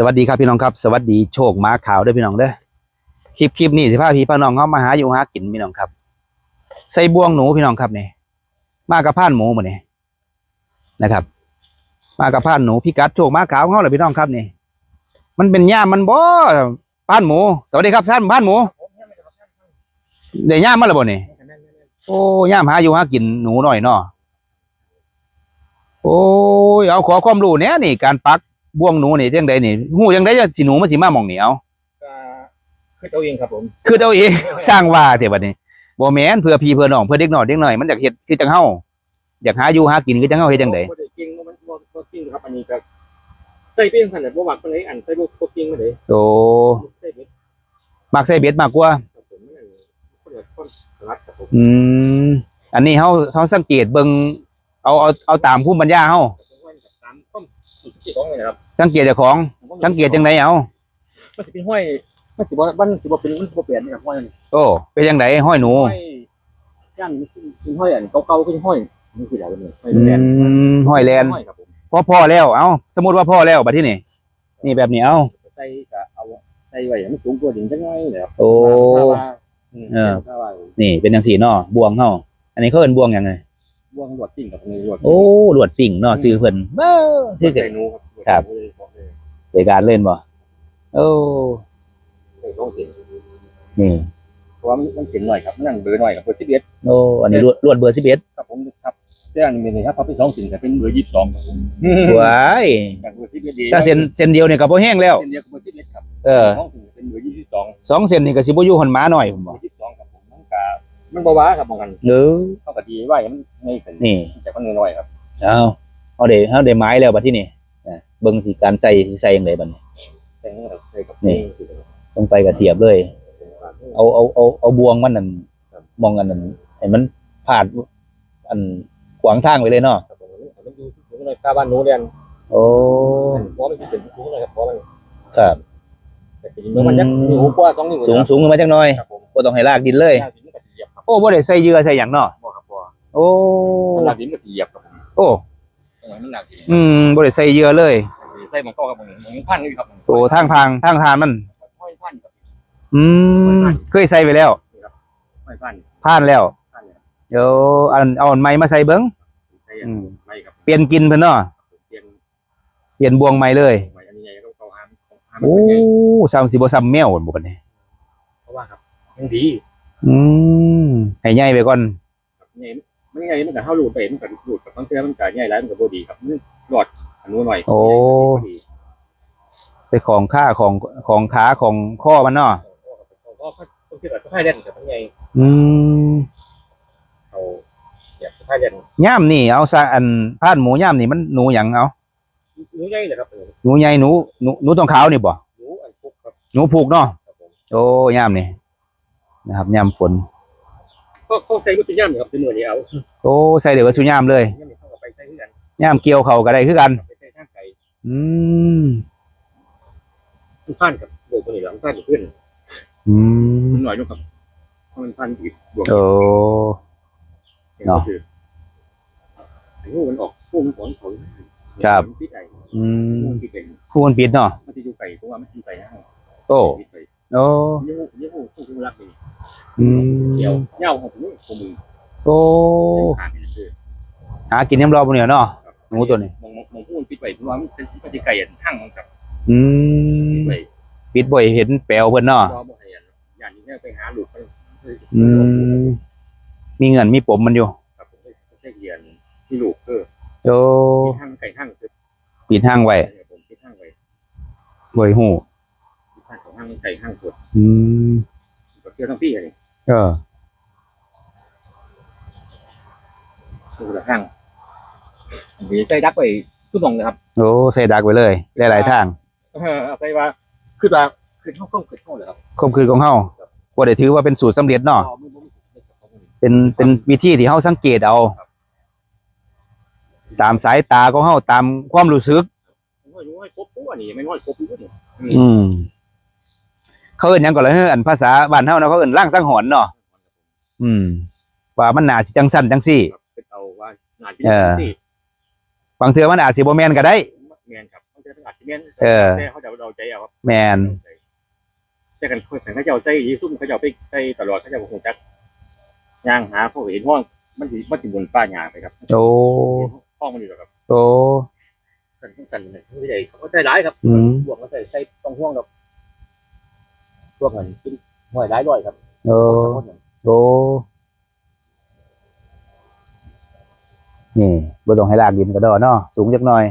สวัสดีครับพี่น้องครับ สวัสดีโชคม้าขาวด้วยพี่น้องเด้อคลิปคลิปนี้สิพาพี่พาน้องเขามาหาอยู่หากินพี่น้องครับใส่บ่วงหนูพี่น้องครับเนี่ยมากับพานหมูหมดนี่ยนะครับ มากับพานหนูพี่กัดโชคม้าขาวเขาเลยพี่น้องครับเนี่ยมันเป็นย่ามันบ่พานหมู สวัสดีครับท่านพานหมูเดี๋ยวย่ามาแล้วบ่นี่ยโอ้ย่ามหาอยู่หากินหนูหน่อยเนาะโอ้ยเอาขอความรู้เนี้ยนี่การปัก บ่วงหนูนี่จังไดนี่ฮู้จังไดจะสิหนูมันสิมาหม่องเหนียวก็คือตัวเองครับผมคือเอาเอง สร้างว่าแต่บัดนี้บ่แม่นเพื่อพี่เพื่อน้องเพื่อเด็กน้อยเด็กน้อยมันอยากเฮ็ดคือจังเฮาอยากหาอยู่หากินคือจังเฮาเฮ็ดจังไดบ่ได้จริงบ่มันบ่บ่จริงครับอันนี้ก็ใส่เป็นขนาดบ่หวักปานใดอันใส่บ่บ่จริงมาเลยโตใส่เบ็ดมักใส่เบ็ดมากกว่าครับผมนั่นคนละคนรัดครับผมอืมอันนี้เฮาเฮาสังเกตเบิ่งเอาเอาเอาตามภูมิปัญญาเฮา ที่ของเลยนะครับสังเกตเจ้าของ สังเกตจังไดเอามันสิเป็นห้อยมันสิบ่มันสิบ่เป็นมันสิบ่เปลี่ยนนะครับห้อยมันโอ้เป็นจังไดห้อยหนูห้อยย่านมันเป็นห้อยอันเก่าๆก็เป็นห้อยนี่คืออะไรเนี่ยห้อยอืแลนมห้อยแลนห้อยครับผมพอพอแล้วเอาสมมุติว่าพอแล้วบัดที่นี่นี่แบบนี้เอาใส่ก็เอาใส่ไว้ให้มันสูงกว่าดินจังไงนะครับโอ้ถ้าว่าอืมเออถ้าว่านี่เป็นจังซี่เนาะบ่วงเฮาอันนี้เขาเอิ้นบ่วงหยังไงบ่ วงหลวดจริงกับนี่หลวดโอ้หลวดสิ่งเนาะซื้อเพิ่นเบ้อคือใส่หนูครับครับใส่หนูเลยบอกเลยรายการเล่นบ่โอ้ใส่ต้องเสียงนี่เพราะว่ามันมันเสียงหน่อยครับมันนั่งเบอร์หน่อยกับเบอร์สิบเอ็ดโอ้อันนี้ลวดลวดเบอร์11ครับผมครับแต่อันนี้ครับเขาเป็นสองสินแต่เป็นเบอร์ยี่สิบสองครับผมว้ายจากเบอร์สิบเอ็ดดีถ้าเส้นเส้นเดียวนี่ก็บ่แห้งแล้ว เส้นเดียวกับเบอร์สิบเอ็ดครับเออสองสินเป็นเบอร์ยี่สิบสองสองเส้นนี่ก็สิบ่อยู่หอนหมาหน่อยผมเบบ่อร์ยี่สิบสองครับผมมันกะ มันบ่ว้าครับมองกันเออเข้ากับดีไว้มันไม่ขึ้นนี่จากมันน้อยๆครับเอาเอาได้เอาได้ไม้แล้วบัดที่นี่อะเบิ่งสิการใส่สิใส่จังไดบัดนี้แต่นี่ครับใส่กับนี่ลงไปก็เสียบเลย เอาเอาเอาเอาบ่วงมันนั่นมองอันนั้นให้มันพาดอันขวางทางไว้เลยเนาะครับผมมันอยู่สูงหน่อยตาบ้านหนูเรียนโอ้เพราะมันเป็นสูงหน่อยครับเพราะมันครับแต่จริงๆมันยักนิ้วกว่าสองนิ้วสูงสูงขึ้นมาจักหน่อยครับผมบ่ต้องให้ลากดินเลย อ้บ่ได้ใส่เหยื่อใส่หยังเนาะบ่ครับบ่โอ้มันหน้าดินก็สิเหยียบครับผมโอ้มันหนักดินอืมบ่ได้ใส่เหยื่อเลยใส่หมองเข้าครับผมหมองพันนี่ครับโอ้ทางทางทางทานมันห้อยพันครับอืมเคยใส่ไปแล้วห้อยพันผ่านแล้วพันเนี่ยเดี๋ยวอันเอาอันไม้มาใส่เบิ้งใส่อันไม่ครับเปลี่ยนกินเพิ่นเนาะเปลี่ยนเปลี่ยนบวงใหม่เลยใหม่อันนี้ใหญ่ก็เขาหามหามโอ้ซ้ำสิบ่ซ้ำแมวบ่บัดนี้เพราะว่าครับมันดี อืมให้ใหญ่ไปก่อนครับใหญ่มันใหญ่มันก็เข้ารูดไปมันก็รูดกับบางเทื่อมันก็ใหญ่แล้วมันก็บ่ดีครับมันหลอดอันนู้นหน่อยโอ้ไปของค่าของของขาของข้อมันเนาะเพราะเขาต้องคิดว่าสะพายเล่นกับทั้งใหญ่อืมเขาอยากสะพายเล่นย่ามนี่เอาซะอันพานหมูย่ามนี่มันหนูหยังเอาหนูใหญ่เลยครับหนูใหญ่หนูหนูหนูทองขาวนี่บ่หนูอันพุกครับหนูผูกเนาะครับผมโอ้ย่ามนี่ นะครับย่ามฝนก็เขาใส่กุญแจครับเป็นมือนี้เอาโอ้ใส่เดี๋ยวก็สุย่ามเลยย่ามเข้าไปใส่ที่กันย่ามเกี่ยวเขาก็ได้คือกันไปใส่ข้างไก่อืมมันพันกับโบกตัวนี้แล้วมันพันขึ้น อืมมันหน่อยนู้ครับมันพันอีกบวกโอ้เนาะคือผู้มันออกผู้มันถอนเขาครับพี่ไก่อืมผู้ที่เป็นคู่มันปิดเนาะมันจะอยู่ไก่เพราะว่ามันกินไก่นะโอ้ปิดไก่โอ้ยี่ห้อยี่ห้อผู้ที่รักนี่อื มเกี่ยวเหย้าผมนี่ของมือโอ้ขาดนี่คือ หากินน้ำรอบนเนี่ยเนาะหนูตัวนี้ มองมองผู้มันปิดไก่เพราะว่ามันเป็นมันจะไก่ทั้งมันกับอืปิดมไก่ปิดบ่อยเห็นแปลวเพิ่นเนาะรอบ่ให้อันอย่างนี้ไปหาหลูกเขาอืมมีเงินมีปมมันอยู่ครับผมใช้เรียนที่หลูกเออโอ้ห้างไก่ห้างคือปิดห้างไว้ผมปิดห้างไว้บ่อยหูปิดห้างของห้งไก่ห้างสดอืมก็เที่ยวทั้งพี่เลย เออดูละห้างมีใส่ดักไปทุกมองนะครับโอ้ใส่ดักไว้เลยหลายๆทางเออใส่ว่าคือว่าคือเข้าต้องคือเข้าเลยครับคมคืนของเฮาบ่ได้ถือว่าเป็นสูตรสำเร็จเนาะเป็นเป็นวิธีที่เฮาสังเกตเอา ตามสายตาของเฮาตามความรู้สึกน้อยน้อยครบปุ๊บนี่ไม่น้อยครบปุ๊บนี่อืม เขาเอิ้นหยังก่อนเลยเฮ้ออันภาษาบ้านเฮาเนาะเขาเอิ้นร่างสังหรณ์เนาะอืม ว่ามันน่าสิจังซั่นจังซี่เป็นเอาว่านาทีเออที่บางเทื่อมันอาจสิบ่แม่นก็ได้แมนครับต้องใช้ขนาดที่เงี้ยเออ แต่เขาจะเอาใจเอาครับแมนแต่กันเขาจะเอาใส่ยีซุ่มเขาจะเอาไปใส่ตลอดเขาจะบอกจักย่างหาเขาเห็นห้องมันสิมันสิบนป้าหยาไปครับโอ้ห้องมันอยู่แบบโอ้สั่นสั่นเลยไม่ได้เขาใส่ร้ายครับอืม บวกมาใส่ใส่ตรงห่วงกับ พวกเงินกินห่วยร้ายร้อยครับโอ้โอ้นี่บ่ต้องให้ลากดินก็ดอเนาะสูงจักหน่อย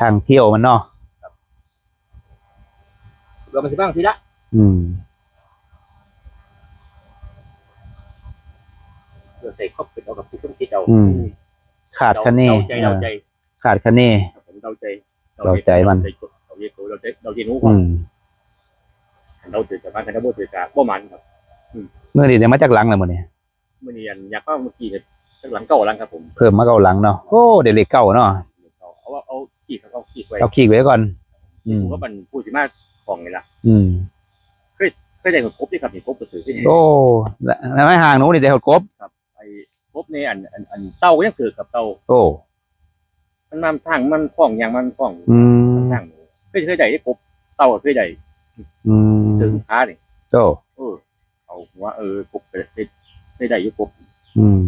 ทางเที่ยวมันเนาะเรามันสิบ้างทีละอืม เราใส่ครอบเป็นเอากับที่ต้ องคิดเอาอืม ขาดคะเนเดาใจเดาใจขาดคะเนผมเดาใจเดาใจมันเดาใจเดาใจเดาใจเดาใจหนู้อืมเดาใจจากบ้านกันนะบ่ใจจากบ่มันครับเมื่อนี้ได้มาจากหลังแล้วมื้อนี้เมื่อนี้อันอยากว่าเมื่อกี้เนี่ยข้างหลังเก่าหลังครับผมเพิ่มมาเก้าหลังเนาะโอ้เด็กเล็กเก้าเนาะเอาว่าเอาขีดครับเอาขีดไว้เอาขี้ไว้ก่อน อืมผมว่ามันพูดสิมาของนี่ละอืมเคยได้กับกบที่ครับนี่กบกระสือที่ โอ้แล้วไม่ห่างหนูนี่แต่หดกบไอ้ กบนี่อันอันอันเต่าก็ยังเกิดกับเต่าโอ้ มันมาทางมันคล้องอย่างมันคล้องอืมทางหนูเคยเคยได้กบเต่าก็เคยได้อืมถึงขานี่โอ้เออเอาหัวเออกบไปได้ได้ได้อยู่กบอืม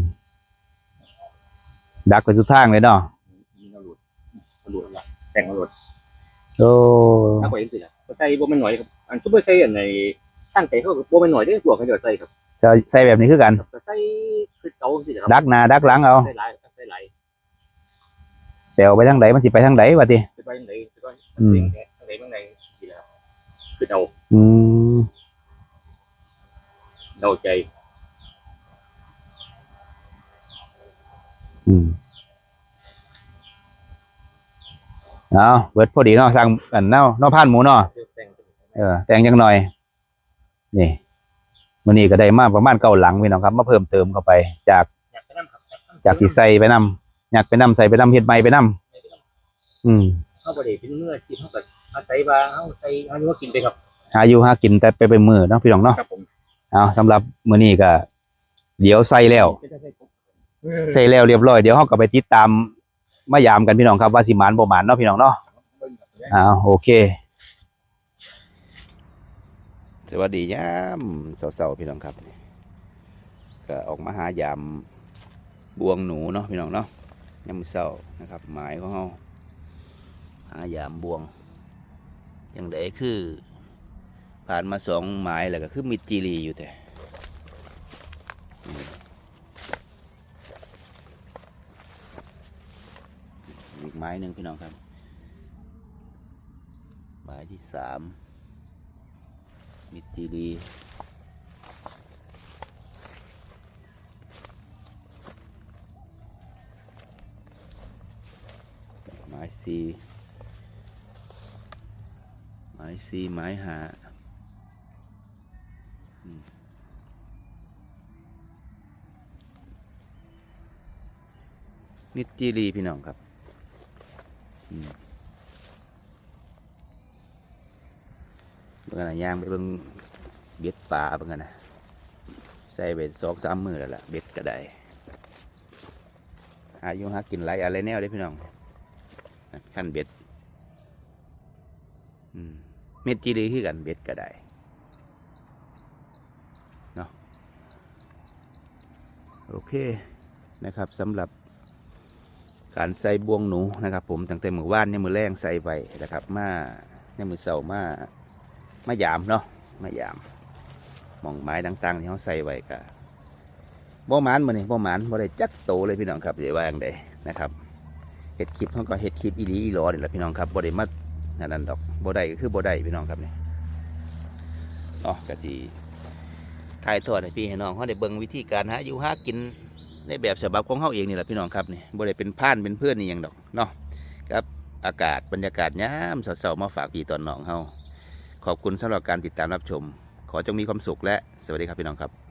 ดักไปทุกทางเลยเนาะมีนหลุดหลุดละแต่งหลุดโอ้ ถ้าไปเห็นสิล่ะก็ใส่บ่แมันหน่อยครับอันซุปเปอร์ใส่อันใน ตั้งใจเขาก็บ่แมันหน่อยเด้อพวกเขาจะใส่ครับจะใส่แบบนี้คือกัน ก็ใส่คือเก่าสิครับดักหน้าดักหลังเอาใส่หลายใส่หลายแต่เอาไปทางไหนมันสิไปทางไหนวะติไปไปทางไหนไปไปอืมทางไหนทางไหนทางไหนสิแล้วคือเดาอืมเดาใจอืมเอาเบิดพอดีเนาะสั่งอันเนาะเนาะผ่านหมูเนาะเดี๋ยวแต่งเออแต่งจังหน่อย นี่มื้อนี้ก็ได้มาประมาณเก้าหลังพี่น้องครับ มาเพิ่มเติมเข้าไป จากอยากไปนั่งครับจากที่ใส่ไปนํอยากไปนํใส่ไปนํเฮ็ดใหม่ไปนํอืมเข้าประเดี๋ยวเป็นเมื่อสิเขาก็อาศัยว่าเขาใส่เขาเรียกว่ากินไปครับหาอยู่หากินแต่ไปเป็นมือเนาะพี่น้องเนาะครับผมเอาสำหรับมื้อนี้ก็เดี๋ยวใส่แล้วไม่ได้ใส่กบใส่แล้วเรียบร้อยเดี๋ยวเฮาก็ไปติดตามมายามกันพี่น้องครับว่าสิหมานบ่หมานเนาะพี่น้องเนาะเบิ่งครับอ้าวโอเคส วัสดียามเสาๆพี่น้องครับก็ออกมาหายามบวงหนูเนาะพี่น้องเนาะยามมื้อเช้านะครับ หมายของเฮาหายามบวงอย่างใดคือ ผ่านมาสองหมายแล้วก็คือมิจีรีอยู่แต่อีกไม้หนึ่งพี่น้องครับหมายที่สาม มิตรจีรีหมายสี่หมายสี่หมายหาม,มิตรจีรีพี่น้องครับ อืม เบิ่งกันนะย่างไปเบิ่งเบ็ดปลาเบิ่งกันนะใส่เบ็ดสองสามมือแล้วล่ะเบ็ดก็ได้หายู่หากินหลายอะไรแนวได้พี่น้องขั้นเบ็ดเม็ดจีรีคือกันเบ็ดก็ได้เนาะโอเคนะครับสำหรับการใส่บวงหนูนะครับ ผมตั้งแต่มือว่านเนี่ยมือแรงใส่ไปนะครับ มาเนี่ยมือเสามา มายามเนาะมายามมองไม้ต่างๆที่เขาใส่ไว้ก็บ่หมานมือนี่บ่หมานบ่ได้จักโตเลยพี่น้องครับอย่าว่าอย่างใดนะครับเห็ดคลิปเขาก็เห็ดคลิปอีหลีอีหลอนี่แหละพี่น้องครับบ่ได้มาอันนั้นดอกบ่ได้ก็คือบ่ได้พี่น้องครับเนี่เนาะกะจีถ่ายทอดให้พี่ให้น้องเขาได้เบิ่งวิธีการหาอยู่หากินในแบบฉบับของเขาเองนี่แหละพี่น้องครับนี่บ่ได้เป็นพ่านเป็นเพื่อนนี่ยังดอกเนาะครับอากาศบรรยากาศยามเสาๆมาฝากพี่ตอนน้องเฮา ขอบคุณสำหรับการติดตามรับชม ขอจงมีความสุขและสวัสดีครับพี่น้องครับ